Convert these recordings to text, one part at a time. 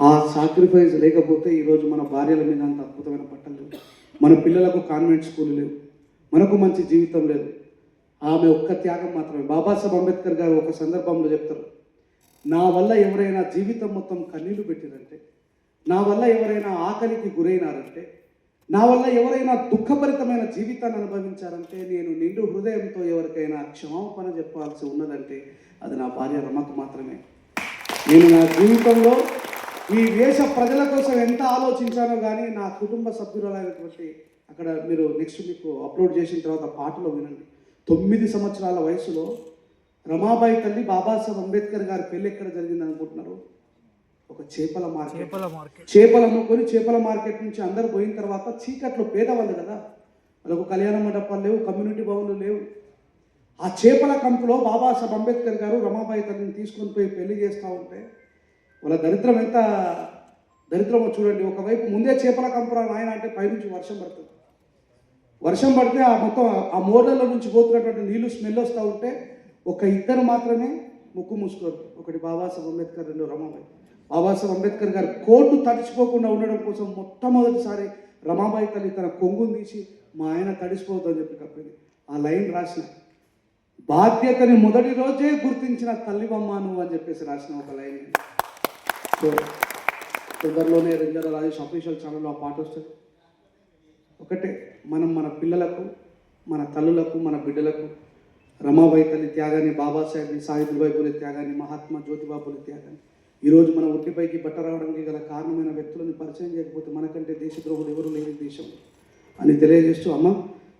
ఆ సాక్రిఫైస్ లేకపోతే ఈరోజు మన భార్యల మీద అంత అద్భుతమైన పట్టం లేవు. మన పిల్లలకు కాన్వెంట్ స్కూల్ లేవు. మనకు మంచి జీవితం లేదు. ఆమె ఒక్క త్యాగం మాత్రమే. బాబాసాహెబ్ అంబేద్కర్ గారు ఒక సందర్భంలో చెప్తారు. నా వల్ల ఎవరైనా జీవితం మొత్తం కన్నీళ్ళు పెట్టిరంటే నా వల్ల ఎవరైనా ఆకలికి గురైనారంటే నా వల్ల ఎవరైనా దుఃఖభరితమైన జీవితాన్ని అనుభవించారంటే నేను నిండు హృదయంతో ఎవరికైనా క్షమాపణ చెప్పాల్సి ఉన్నదంటే అది నా భార్య రమకు మాత్రమే. నేను నా జీవితంలో ఈ దేశ ప్రజల కోసం ఎంత ఆలోచించానో కానీ నా కుటుంబ సభ్యురాలైనటువంటి అక్కడ మీరు నెక్స్ట్ మీకు అప్లోడ్ చేసిన తర్వాత పాటలో వినండి. తొమ్మిది సంవత్సరాల వయసులో రమాబాయి తల్లి బాబాసాహెబ్ అంబేద్కర్ గారి పెళ్ళి ఎక్కడ జరిగింది అనుకుంటున్నారు? ఒక చేపల మార్కెట్. చేపల మార్కెట్. చేపలు అమ్ముకొని చేపల మార్కెట్ నుంచి అందరు పోయిన తర్వాత చీకట్లో పేదవాళ్ళు కదా. వాళ్ళకు కళ్యాణ మండపాలు లేవు కమ్యూనిటీ భవన్లు లేవు. ఆ చేపల కంపులో బాబాసాహెబ్ అంబేద్కర్ గారు రమాబాయి తల్లిని తీసుకొని పోయి పెళ్ళి చేస్తూ ఉంటే వాళ్ళ దరిద్రం ఎంత దరిద్రమో చూడండి. ఒకవైపు ముందే చేపల కంపరా నాయన అంటే పైనుంచి వర్షం పడుతుంది. వర్షం పడితే ఆ మొత్తం ఆ మోర్లలో నుంచి పోతున్నటువంటి నీళ్ళు స్మెల్ వస్తూ ఉంటే ఒక ఇద్దరు మాత్రమే ముక్కు మూసుకోరు. ఒకటి బాబాసాహెబ్ అంబేద్కర్ రెండు రమాబాయి. బాబాసాహెబ్ అంబేద్కర్ గారు కోర్టు తడిచిపోకుండా ఉండడం కోసం మొట్టమొదటిసారి రమాబాయి తల్లి తన కొంగుని తీసి మా ఆయన తడిసిపోవద్దు అని చెప్పి కప్పింది. ఆ లైన్ రాసిన. బాధ్యతని మొదటి రోజే గుర్తించిన తల్లివమ్మ నువ్వు అని చెప్పేసి రాసిన ఒక లైన్ సో తొందరలోనే రెంజల రాజేష్ అఫీషియల్ ఛానల్లో ఆ పాట వస్తుంది. ఒకటే మనం మన పిల్లలకు మన తల్లులకు మన బిడ్డలకు రమాబాయి తల్లి త్యాగాన్ని బాబాసాహెబ్ని సాహిబుల్బాయి పూలే త్యాగాన్ని మహాత్మా జ్యోతిబా పూలే త్యాగాన్ని ఈరోజు మన ఒంటిపైకి బట్ట రావడానికి గల కారణమైన వ్యక్తులను పరిచయం చేయకపోతే మనకంటే దేశద్రోహులు ఎవరు లేని దేశం అని తెలియజేస్తూ అమ్మ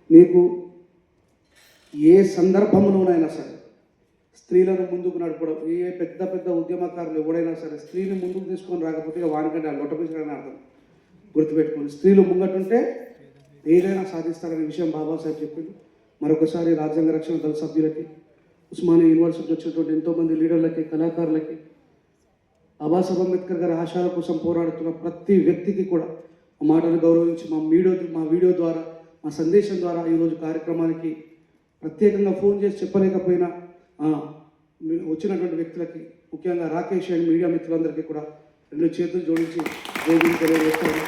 నీకు ఏ సందర్భంలోనైనా సరే స్త్రీలను ముందుకు నడపడం ఏ పెద్ద పెద్ద ఉద్యమకారులు ఎవడైనా సరే స్త్రీని ముందుకు తీసుకొని రాకపోతే వానికంటే ఆ లొట్టపించడానికి అర్థం. గుర్తుపెట్టుకోండి స్త్రీలు ముంగటుంటే ఏదైనా సాధిస్తారనే విషయం బాబాసాహెబ్ చెప్పింది మరొకసారి రాజ్యాంగ రక్షణ దళ సభ్యులకి ఉస్మానియా యూనివర్సిటీ వచ్చినటువంటి ఎంతోమంది లీడర్లకి కళాకారులకి బాబాసాహెబ్ అంబేద్కర్ గారి ఆశయాల కోసం పోరాడుతున్న ప్రతి వ్యక్తికి కూడా మా మాటను గౌరవించి మా వీడియో మా వీడియో ద్వారా మా సందేశం ద్వారా ఈరోజు కార్యక్రమానికి ప్రత్యేకంగా ఫోన్ చేసి చెప్పలేకపోయినా వచ్చినటువంటి వ్యక్తులకి ముఖ్యంగా రాకేష్ అండ్ మీడియా మిత్రులందరికీ కూడా రెండు చేతులు జోడించి జైలు తెలియజేస్తారు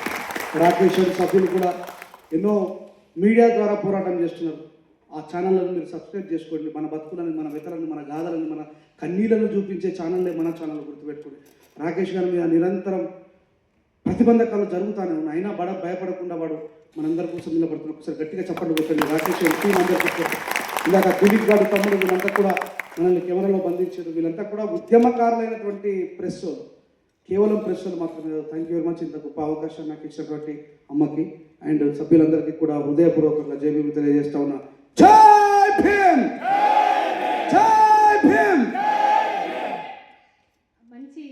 రాకేష్ అండ్ సభ్యులు కూడా ఎన్నో మీడియా ద్వారా పోరాటం చేస్తున్నారు. ఆ ఛానళ్ళను మీరు సబ్స్క్రైబ్ చేసుకోండి. మన బతుకులను మన వితలను మన గాథలను మన కన్నీళ్ళను చూపించే ఛానళ్ళే మన ఛానల్ గుర్తుపెట్టుకోండి. రాకేష్ గారి మీద నిరంతరం ప్రతిబంధకాలు జరుగుతానే ఉన్నాయి. అయినా బడ భయపడకుండా వాడు మనందరి కోసం నిలబడుతున్నాడు. ఒకసారి గట్టిగా చెప్పండి కొట్టండి రాకేష్ గారి టీం అందరికీ ఇందాక దిలీప్ గారు తమ్ముడు వీళ్ళంతా కూడా మనల్ని కెమెరాలో బంధించారు. వీళ్ళంతా కూడా ఉద్యమకారులైనటువంటి ప్రెస్ కేవలం ప్రెస్ మాత్రమే థ్యాంక్ యూ వెరీ మచ్ ఇంత గొప్ప అవకాశం నాకు ఇచ్చినటువంటి అమ్మకి అండ్ సభ్యులందరికీ కూడా హృదయపూర్వకంగా జేబీ తెలియజేస్తా ఉన్నా. జై భీమ్! జై భీమ్! మంచి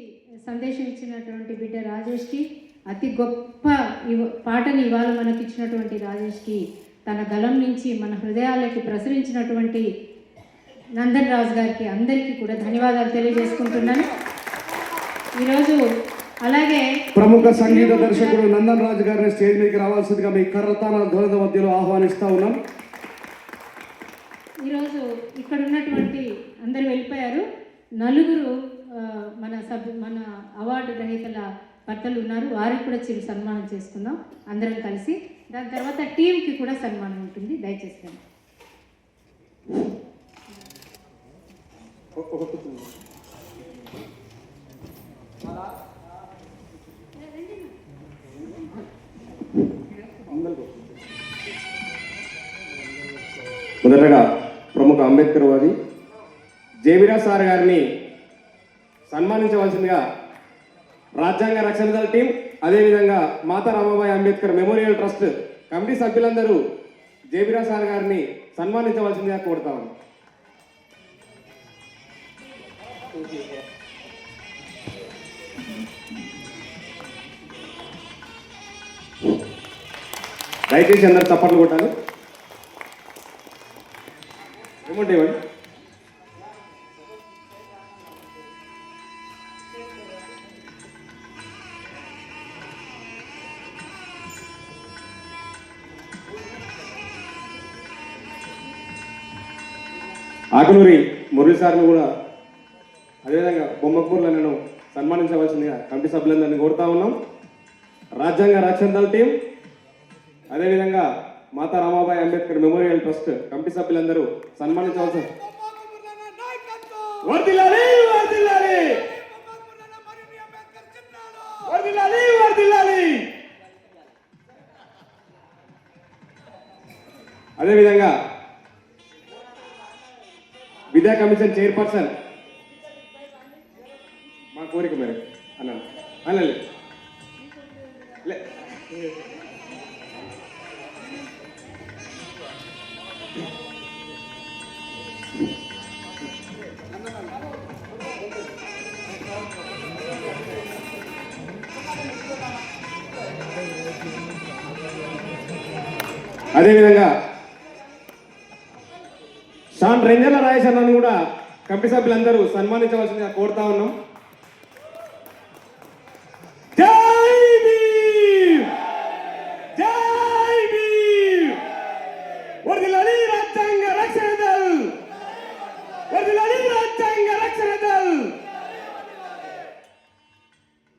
సందేశం ఇచ్చినటువంటి బిడ్డ రాజేష్కి అతి గొప్ప ఇవ పాటని ఇవాళ మనకి ఇచ్చినటువంటి రాజేష్కి తన గలం నుంచి మన హృదయాలకి ప్రసరించినటువంటి నందన్ రాజు గారికి అందరికీ కూడా ధన్యవాదాలు తెలియజేసుకుంటున్నాను. ఈరోజు అలాగే ప్రముఖ సంగీత దర్శకుడు నందన్ రాజు గారిని స్టేజ్ మీదకి రావాల్సిందిగా మీ కర్రతాన ధ్వనిత మధ్యలో ఆహ్వానిస్తా ఉన్నాం. ఈరోజు ఇక్కడ ఉన్నటువంటి అందరు వెళ్ళిపోయారు. నలుగురు మన సభ్యు మన అవార్డు గ్రహీతల భర్తలు ఉన్నారు. వారికి కూడా చిరు సన్మానం చేసుకుందాం. అందరం కలిసి దాని తర్వాత టీంకి కూడా సన్మానం ఉంటుంది. దయచేసి రండి. మొదటగా ప్రముఖ అంబేద్కర్ వాది జేవిరా సార్ గారిని సన్మానించవలసిందిగా రాజ్యాంగ రక్షణ దళ టీం అదేవిధంగా Mata Ramabai Ambedkar memorial trust committee సభ్యులందరూ జేబిరా సార్ గారిని సన్మానించవలసిందిగా కోరుతాము దయచేసి అందరు చప్పట్లు కొట్టాలి. రిమోట్ ఇవ్వండి మురళి సార్ను కూడా అదేవిధంగా బొమ్మకూరులో నేను సన్మానించవలసిందిగా కమిటీ సభ్యులందరినీ కోరుతా ఉన్నాం. రాజ్యాంగ రక్షణ దళ టీం అదేవిధంగా Mata Ramabai Ambedkar memorial trust committee సభ్యులందరూ సన్మానించవలసిన వర్దిల్లాలి వర్దిల్లాలి! వర్దిల్లాలి వర్దిల్లాలి! అదేవిధంగా విద్యా కమిషన్ చైర్పర్సన్. మా కోరిక మేడం అన్నాను. అన్నలే లే. అదేవిధంగా షాన్ రెంజర్ల రాజేష్ అన్నను కూడా కమిటీ సభ్యులందరూ సన్మానించవలసిందిగా కోరుతా ఉన్నాం.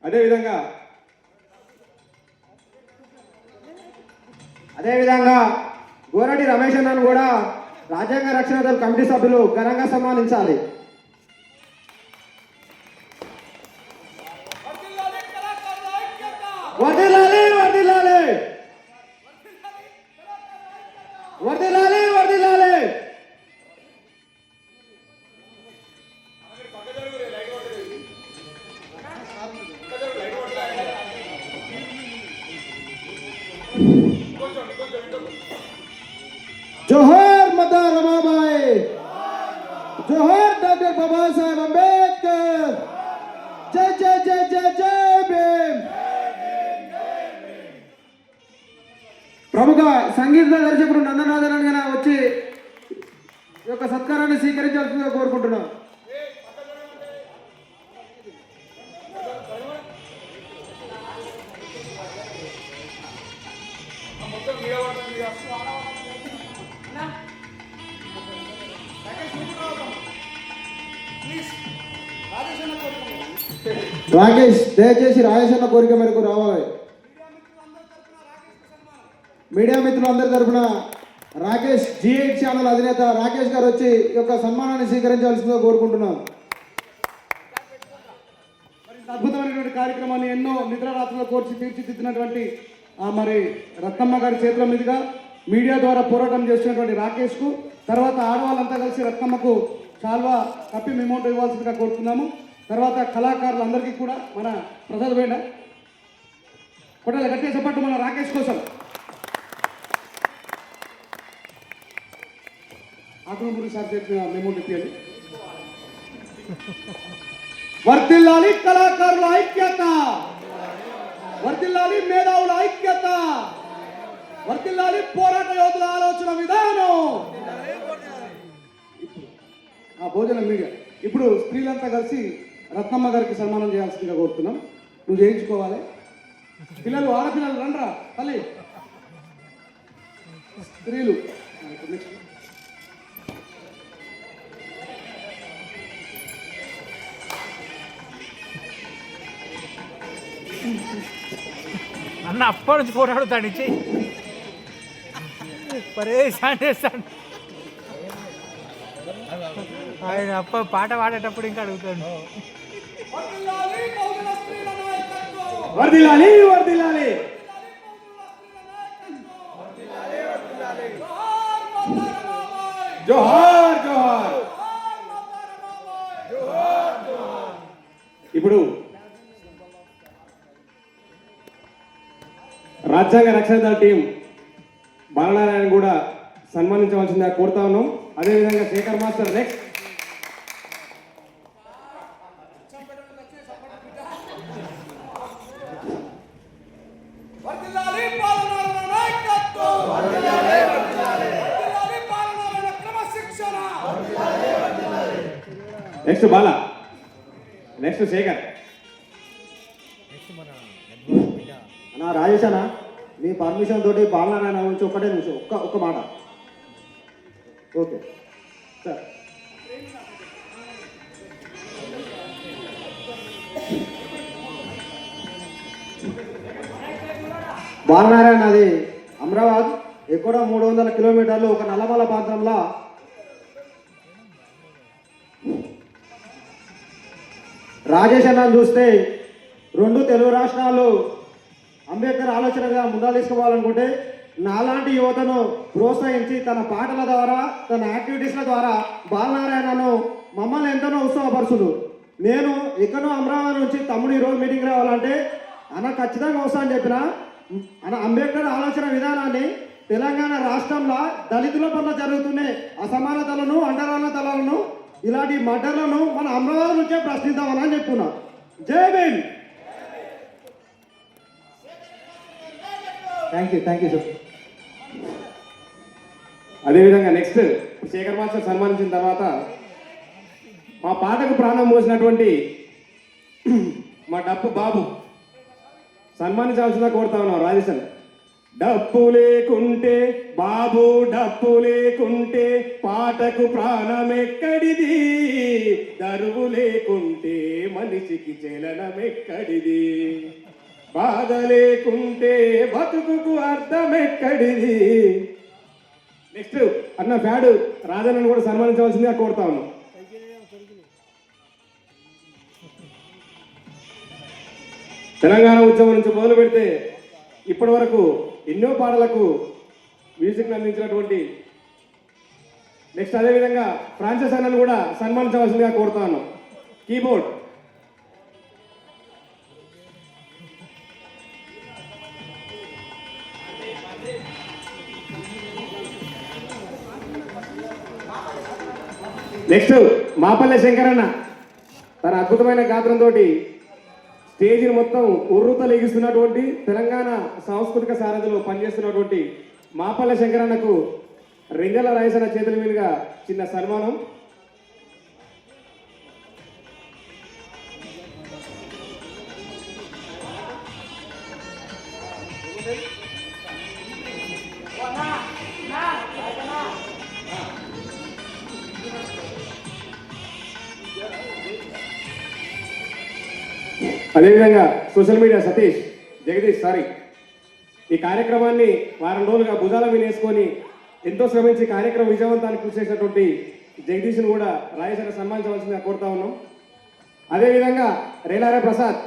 అదేవిధంగా అదేవిధంగా గోరటి రమేష్ అన్నను కూడా రాజ్యాంగ రక్షణ దళ కమిటీ సభ్యులు ఘనంగా సన్మానించాలి. వర్ధిల్లాలి సంగీత దర్శకుడు నందనాథన్ గారు వచ్చి ఈ యొక్క సత్కారాన్ని స్వీకరించాల్సిందిగా కోరుకుంటున్నాం. రాకేష్ దయచేసి రాజేశన్న కోరిక మేరకు రావాలి. మీడియా మిత్రులందరి తరఫున రాకేష్ జీ ఎయిట్ ఛానల్ అధినేత రాకేష్ గారు వచ్చి ఈ యొక్క సన్మానాన్ని స్వీకరించాల్సిందిగా కోరుకుంటున్నాం మరి అద్భుతమైనటువంటి కార్యక్రమాన్ని ఎన్నో నిద్ర రాత్రులు కోర్చి తీర్చిదిద్దినటువంటి ఆ మరి రత్నమ్మ గారి చేతుల మీదుగా మీడియా ద్వారా పోరాటం చేస్తున్నటువంటి రాకేష్కు తర్వాత ఆడవాళ్ళంతా కలిసి రత్నమ్మకు చాల్వా కప్పి మెమోట్ ఇవ్వాల్సిందిగా కోరుతున్నాము. తర్వాత కళాకారులందరికీ కూడా మన ప్రసాద్ వేణ కొట్టాలి గట్టిగా చెప్పట్టు మన రాకేష్ కోసం. ఆకులమూరి సబ్జెక్ట్ మేము మెమౌంట్ వర్తిల్లాలి కళాకారుల ఐక్యత. వర్తిల్లాలి మేధావుల ఐక్యత. వర్తిల్లాలి పోరాట యోధుల ఆలోచన విధానం. ఆ భోజనం మీడియా ఇప్పుడు స్త్రీలంతా కలిసి రత్నమ్మ గారికి సన్మానం చేయాల్సిందిగా కోరుతున్నాం. నువ్వు చేయించుకోవాలి. పిల్లలు ఆడపిల్లలు రండ్రా తల్లి. స్త్రీలు. నెక్స్ట్ అన్న అప్పటి నుంచి పోరాడుతాడు ఇచ్చి పరేషాన్ చేస్తాడు ఆయన అప్ప పాట పాడేటప్పుడు ఇంకా అడుగుతాడు. వర్దిల్లాలి వర్దిల్లాలి జోహార్ జోహార్. ఇప్పుడు రాజ్యాంగ రక్షణ దళ టీం బాలనారాయణ కూడా సన్మానించవలసిందిగా కోరుతా ఉన్నాం. అదేవిధంగా Shekhar master next next Bala. Next Shekhar. అన్న రాజేష్ అన్న. మీ పర్మిషన్ తోటి బాలనారాయణ గురించి ఒక్కటే నిమిషం ఒక్క ఒక్క మాట. ఓకే. సార్. బాలనారాయణ అది అమరాబాద్ ఎక్కడో మూడు వందల కిలోమీటర్లు ఒక నల్లమల ప్రాంతంలో రాజేష్ అన్న చూస్తే రెండు తెలుగు రాష్ట్రాలు అంబేద్కర్ ఆలోచనగా ముందాలు తీసుకోవాలనుకుంటే నాలాంటి యువతను ప్రోత్సహించి తన పాటల ద్వారా తన యాక్టివిటీస్ల ద్వారా బాలనారాయణను మమ్మల్ని ఎంతనో ఉత్సాహపరుచుడు. నేను ఎక్కడో అమరావతి నుంచి తమ్ముడు ఈరోజు మీటింగ్ రావాలంటే అన్న ఖచ్చితంగా వస్తా అని చెప్పిన అన్న అంబేద్కర్ ఆలోచన విధానాన్ని తెలంగాణ రాష్ట్రంలో దళితుల పట్ల జరుగుతున్న అసమానతలను అండరానతలను ఇలాంటి మటర్లను మన అమరావతి నుంచే ప్రశ్నిద్దామని చెప్తున్నా Jai Bhim thank you thank you sir అదేవిధంగా నెక్స్ట్ శేఖర్ మాస్టర్ సన్మానించిన తర్వాత మా పాటకు ప్రాణం పోసినటువంటి మా డప్పు బాబు సన్మానించాల్సిందా కోరుతా ఉన్నాం రాజేశన్. డప్పు లేకుంటే బాబు డప్పు లేకుంటే పాటకు ప్రాణం ఎక్కడిది? దరువు లేకుంటే మనిషికి చలనం ఎక్కడిది? బాధ లేకుంటే బతుకుకు అర్థమెక్కడిది? నెక్స్ట్ అన్న ఫ్యాడు రాజన్నను కూడా సన్మానించవలసిందిగా కోరుతా ఉన్నాం తెలంగాణ ఉద్యమం నుంచి మొదలు పెడితే ఇప్పటి వరకు ఎన్నో పాటలకు మ్యూజిక్ అందించినటువంటి నెక్స్ట్ అదేవిధంగా ఫ్రాన్సెస్ అన్నను కూడా సన్మానించవలసిందిగా కోరుతాను కీబోర్డ్ నెక్స్ట్ మాపల్లె శంకరన్న. తన అద్భుతమైన గాత్రంతో స్టేజిని మొత్తం ఉర్రుతలిగిస్తున్నటువంటి తెలంగాణ సాంస్కృతిక సారథిలో పనిచేస్తున్నటువంటి మాపల్లె శంకరన్నకు రెంగల రాయసన చేతుల మీదుగా చిన్న సన్మానం. అదేవిధంగా social media Satish Jagadish sorry. ఈ కార్యక్రమాన్ని వారం రోజులుగా భుజాల వినేసుకొని ఎంతో శ్రమించి కార్యక్రమం విజయవంతానికి కృషి చేసినటువంటి జగదీష్ను కూడా రాయసర సన్మానించవలసిందిగా కోరుతా ఉన్నాం. అదేవిధంగా రేలారా ప్రసాద్.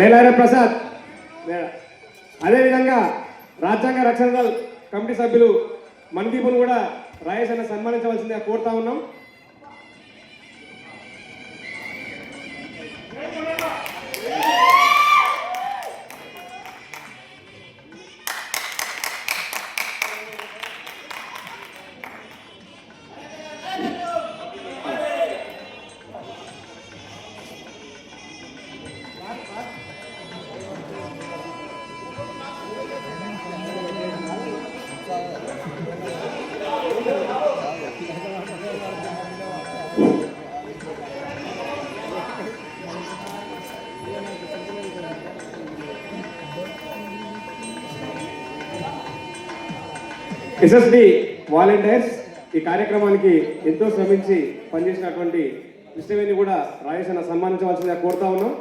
రేలారా ప్రసాద్. అదేవిధంగా రాజ్యాంగ రక్షణ దళ్ కమిటీ సభ్యులు మణిదీపును కూడా రాయసన్న సన్మానించవలసిందిగా కోరుతా ఉన్నాం. ఎస్ఎస్డి వాలంటీర్స్ ఈ కార్యక్రమానికి ఎంతో శ్రమించి పనిచేసినటువంటి కృష్ణవేణి కూడా రాజేశన్న సన్మానించవలసిందిగా కోరుతా ఉన్నాం.